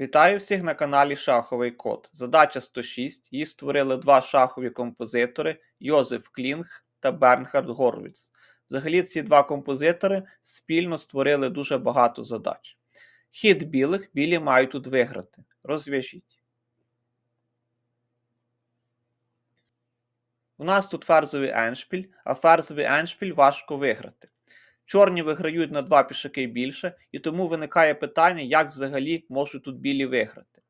Вітаю всіх на каналі Шаховий Код. Задача 106. Її створили два шахові композитори Йозеф Клінг та Бернхард Горвіц. Взагалі, ці два композитори спільно створили дуже багато задач. Хід білих білі мають тут виграти. Розв'яжіть. У нас тут ферзовий еншпіль, а ферзовий еншпіль важко виграти. Чорні виграють на два пішаки більше, і тому виникає питання, як взагалі можуть тут білі виграти.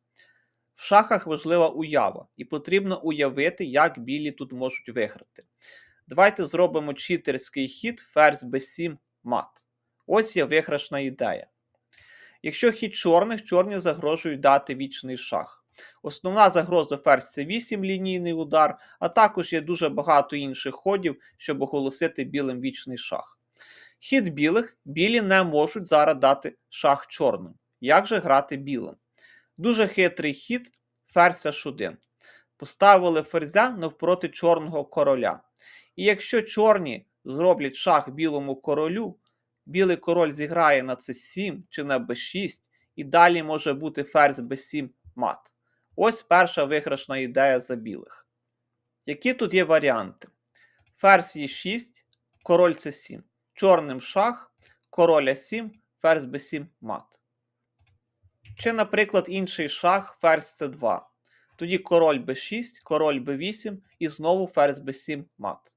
В шахах важлива уява, і потрібно уявити, як білі тут можуть виграти. Давайте зробимо читерський хід ферзь b7 мат. Ось є виграшна ідея. Якщо хід чорних, чорні загрожують дати вічний шах. Основна загроза ферзь це 8 лінійний удар, а також є дуже багато інших ходів, щоб оголосити білим вічний шах. Хід білих білі не можуть зараз дати шах чорним. Як же грати білим? Дуже хитрий хід ферзь h1. Поставили ферзя навпроти чорного короля. І якщо чорні зроблять шах білому королю, білий король зіграє на c7 чи на b6, і далі може бути ферзь b7 мат. Ось перша виграшна ідея за білих. Які тут є варіанти? Ферзь e6, король c7 чорним шах, король А7, ферзь Б7 мат. Чи, наприклад, інший шах ферзь С2. Тоді король Б6, король Б8 і знову ферзь Б7 мат.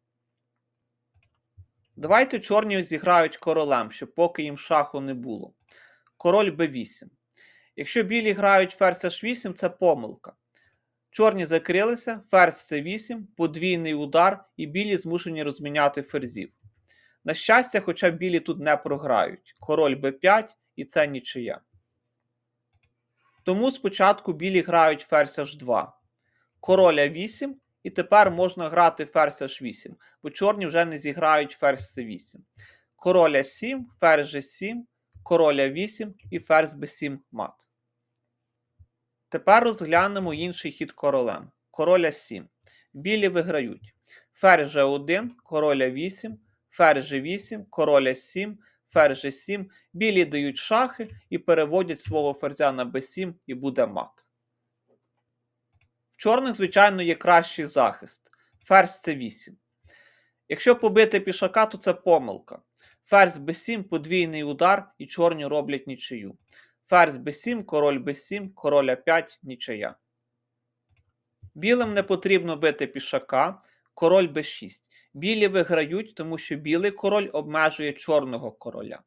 Давайте чорні зіграють королем, щоб поки їм шаху не було. Король Б8. Якщо білі грають ферзь H8, це помилка. Чорні закрилися, ферзь С8, подвійний удар, і білі змушені розміняти ферзів. На щастя, хоча білі тут не програють. Король Б5 і це нічия. Тому спочатку білі грають ферзь H2. Король А8, і тепер можна грати ферзь H8, бо чорні вже не зіграють ферзь С8. Король А7, ферзь G7, король А8 і ферзь Б7 мат. Тепер розглянемо інший хід королем. Король А7. Білі виграють. Ферзь G1, король А8 ферзь G8, король А7, ферзь G7, білі дають шахи і переводять свого ферзя на b7 і буде мат. В чорних, звичайно, є кращий захист. Ферзь С8. Якщо побити пішака, то це помилка. Ферзь b7, подвійний удар, і чорні роблять нічию. Ферзь b7, король b7, король А5, нічия. Білим не потрібно бити пішака, король b6. Білі виграють, тому що білий король обмежує чорного короля.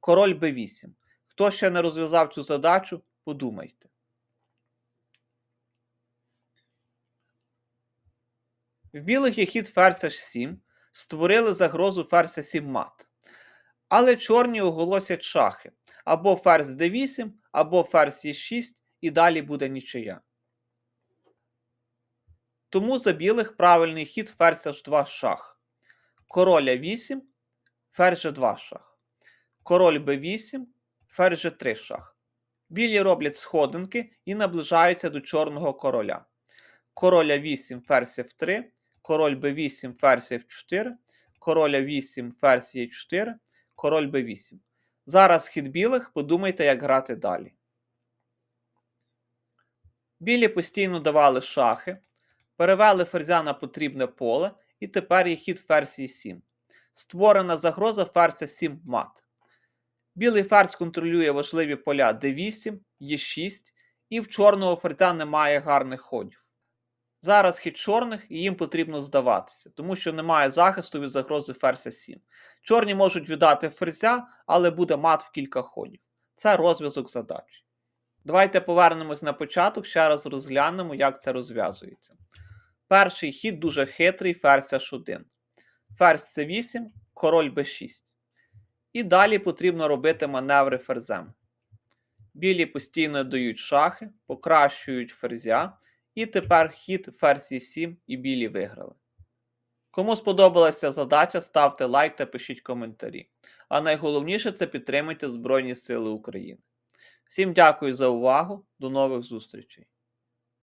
Король b8. Хто ще не розв'язав цю задачу, подумайте. В білих є хід ферзь h7. Створили загрозу ферзь 7 мат. Але чорні оголосять шахи. Або ферзь d8, або ферзь e6, і далі буде нічия. Тому за білих правильний хід ферзь h2 шах. Король А8, ферзь G2 шах. Король Б8, ферзь G3 шах. Білі роблять сходинки і наближаються до чорного короля. Король А8, ферзь F3, король Б8, ферзь F4, король А8, ферзь Е4, король Б8. Зараз хід білих, подумайте, як грати далі. Білі постійно давали шахи. Перевели ферзя на потрібне поле, і тепер є хід ферзь e7. Створена загроза ферзь 7 мат. Білий ферзь контролює важливі поля d8, e6, і в чорного ферзя немає гарних ходів. Зараз хід чорних і їм потрібно здаватися, тому що немає захисту від загрози ферзь 7. Чорні можуть віддати ферзя, але буде мат в кілька ходів. Це розв'язок задачі. Давайте повернемось на початок, ще раз розглянемо, як це розв'язується. Перший хід дуже хитрий ферзь H1. Ферзь С8, король Б6. І далі потрібно робити маневри ферзем. Білі постійно дають шахи, покращують ферзя. І тепер хід ферзь Е7 і білі виграли. Кому сподобалася задача, ставте лайк та пишіть коментарі. А найголовніше це підтримуйте Збройні Сили України. Всім дякую за увагу, до нових зустрічей!